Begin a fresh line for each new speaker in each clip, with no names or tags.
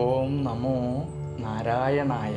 ഓം നമോ നാരായണായ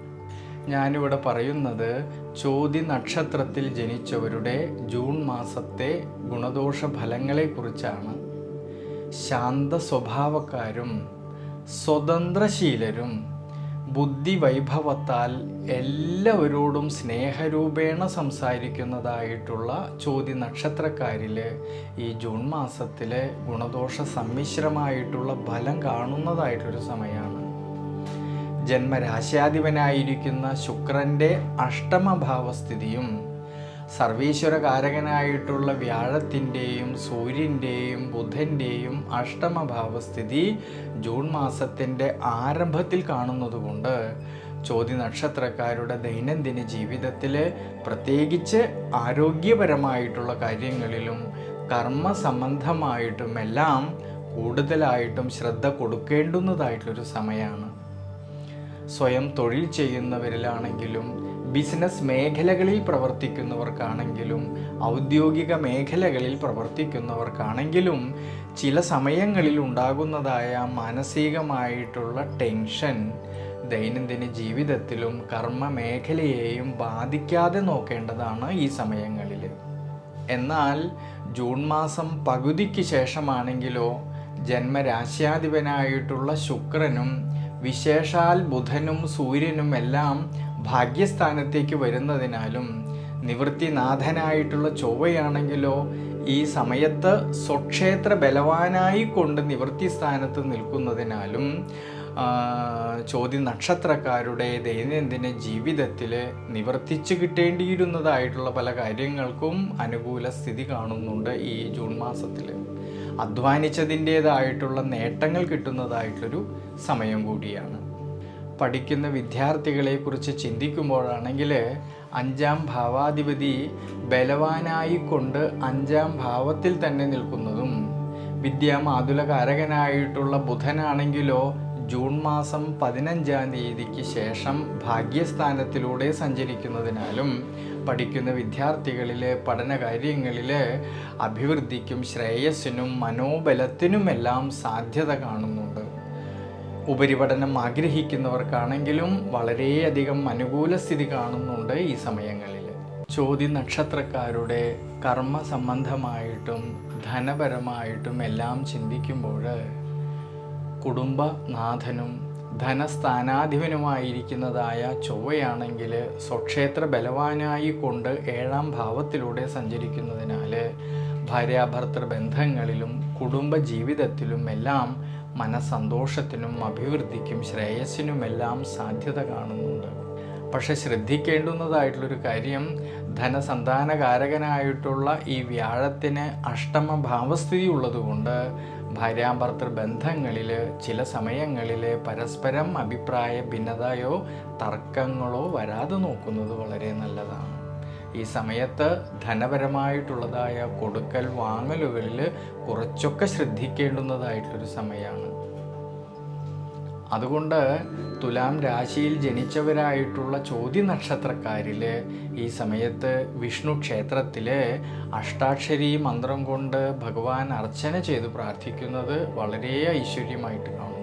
ഞാനിവിടെ പറയുന്നത് ചോതി നക്ഷത്രത്തിൽ ജനിച്ചവരുടെ ജൂൺ മാസത്തെ ഗുണദോഷ ഫലങ്ങളെക്കുറിച്ചാണ് ശാന്ത സ്വഭാവക്കാരും സ്വതന്ത്രശീലരും ബുദ്ധി വൈഭവത്താൽ എല്ലാവരോടും സ്നേഹരൂപേണ സംസാരിക്കുന്നതായിട്ടുള്ള ചോതി നക്ഷത്രക്കാരിൽ ഈ ജൂൺ മാസത്തിലെ ഗുണദോഷ സമ്മിശ്രമായിട്ടുള്ള ഫലം കാണുന്നതായിട്ടൊരു സമയമാണ് ജന്മരാശ്യാധിപനായിരിക്കുന്ന ശുക്രന്റെ അഷ്ടമഭാവസ്ഥിതിയും സർവീശ്വരകാരകനായിട്ടുള്ള വ്യാഴത്തിന്റെയും സൂര്യന്റെയും ബുധന്റെയും അഷ്ടമഭാവസ്ഥിതി ജൂൺ മാസത്തിന്റെ ആരംഭത്തിൽ കാണുന്നതുകൊണ്ട് ചോതി നക്ഷത്രക്കാരുടെ ദൈനംദിന ജീവിതത്തിൽ പ്രത്യേകിച്ച് ആരോഗ്യപരമായിട്ടുള്ള കാര്യങ്ങളിലും കർമ്മ സംബന്ധമായിട്ടുമെല്ലാം കൂടുതലായിട്ടും ശ്രദ്ധ കൊടുക്കേണ്ടുന്നതായിട്ടുള്ളൊരു സമയമാണ് സ്വയം തൊഴിൽ ചെയ്യുന്നവരിലാണെങ്കിലും ബിസിനസ് മേഖലകളിൽ പ്രവർത്തിക്കുന്നവർക്കാണെങ്കിലും ഔദ്യോഗിക മേഖലകളിൽ പ്രവർത്തിക്കുന്നവർക്കാണെങ്കിലും ചില സമയങ്ങളിൽ ഉണ്ടാകുന്നതായ മാനസികമായിട്ടുള്ള ടെൻഷൻ ദൈനംദിന ജീവിതത്തിലും കർമ്മ മേഖലയെയും ബാധിക്കാതെ നോക്കേണ്ടതാണ് ഈ സമയങ്ങളിൽ. എന്നാൽ ജൂൺ മാസം പകുതിക്ക് ശേഷമാണെങ്കിലോ ജന്മരാശ്യാധിപനായിട്ടുള്ള ശുക്രനും വിശേഷാൽ ബുധനും സൂര്യനും എല്ലാം ഭാഗ്യസ്ഥാനത്തേക്ക് വരുന്നതിനാലും നിവൃത്തിനാഥനായിട്ടുള്ള ചൊവ്വയാണെങ്കിലോ ഈ സമയത്ത് സ്വക്ഷേത്ര ബലവാനായി കൊണ്ട് നിവൃത്തി സ്ഥാനത്ത് നിൽക്കുന്നതിനാലും ചോദ്യ നക്ഷത്രക്കാരുടെ ദൈനംദിന ജീവിതത്തിൽ നിവർത്തിച്ചു കിട്ടേണ്ടിയിരുന്നതായിട്ടുള്ള പല കാര്യങ്ങൾക്കും അനുകൂല സ്ഥിതി കാണുന്നുണ്ട് ഈ ജൂൺ മാസത്തിൽ അധ്വാനിച്ചതിന്റേതായിട്ടുള്ള നേട്ടങ്ങൾ കിട്ടുന്നതായിട്ടൊരു സമയം കൂടിയാണ്. പഠിക്കുന്ന വിദ്യാർത്ഥികളെക്കുറിച്ച് ചിന്തിക്കുമ്പോഴാണെങ്കിൽ അഞ്ചാം ഭാവാധിപതി ബലവാനായിക്കൊണ്ട് അഞ്ചാം ഭാവത്തിൽ തന്നെ നിൽക്കുന്നതും വിദ്യാമാതുലകാരകനായിട്ടുള്ള ബുധനാണെങ്കിലോ ജൂൺ മാസം പതിനഞ്ചാം തീയതിക്ക് ശേഷം ഭാഗ്യസ്ഥാനത്തിലൂടെ സഞ്ചരിക്കുന്നതിനാലും പഠിക്കുന്ന വിദ്യാർത്ഥികളിലെ പഠനകാര്യങ്ങളിൽ അഭിവൃദ്ധിക്കും ശ്രേയസ്സിനും മനോബലത്തിനുമെല്ലാം സാധ്യത കാണുന്നുണ്ട്. ഉപരിപഠനം ആഗ്രഹിക്കുന്നവർക്കാണെങ്കിലും വളരെയധികം അനുകൂല സ്ഥിതി കാണുന്നുണ്ട് ഈ സമയങ്ങളിൽ ചോദ്യ നക്ഷത്രക്കാരുടെ കർമ്മ സംബന്ധമായിട്ടും ധനപരമായിട്ടും എല്ലാം ചിന്തിക്കുമ്പോൾ കുടുംബനാഥനും ധനസ്ഥാനാധിപനുമായിരിക്കുന്നതായ ചൊവ്വയാണെങ്കിൽ സ്വക്ഷേത്ര ബലവാനായി കൊണ്ട് ഏഴാം ഭാവത്തിലൂടെ സഞ്ചരിക്കുന്നതിനാൽ ഭാര്യാഭർത്തൃ ബന്ധങ്ങളിലും കുടുംബ ജീവിതത്തിലും എല്ലാം മനസ്സന്തോഷത്തിനും അഭിവൃദ്ധിക്കും ശ്രേയസ്സിനുമെല്ലാം സാധ്യത കാണുന്നുണ്ട്. പക്ഷെ ശ്രദ്ധിക്കേണ്ടുന്നതായിട്ടുള്ളൊരു കാര്യം ധനസന്താനകാരകനായിട്ടുള്ള ഈ വ്യാഴത്തിന് അഷ്ടമ ഭാവസ്ഥിതി ഉള്ളതുകൊണ്ട് ഭാര്യാഭർത്തൃ ബന്ധങ്ങളിൽ ചില സമയങ്ങളിൽ പരസ്പരം അഭിപ്രായ ഭിന്നതയോ തർക്കങ്ങളോ വരാതെ നോക്കുന്നത് വളരെ നല്ലതാണ്. ഈ സമയത്ത് ധനപരമായിട്ടുള്ളതായ കൊടുക്കൽ വാങ്ങലുകളിൽ കുറച്ചൊക്കെ ശ്രദ്ധിക്കേണ്ടുന്നതായിട്ടൊരു സമയമാണ് അതുകൊണ്ട് തുലാം രാശിയിൽ ജനിച്ചവരായിട്ടുള്ള ചോദ്യ നക്ഷത്രക്കാരിൽ ഈ സമയത്ത് വിഷ്ണു ക്ഷേത്രത്തിൽ അഷ്ടാക്ഷരി മന്ത്രം കൊണ്ട് ഭഗവാൻ അർച്ചന ചെയ്ത് പ്രാർത്ഥിക്കുന്നത് വളരെ ഐശ്വര്യമായിട്ട് കാണും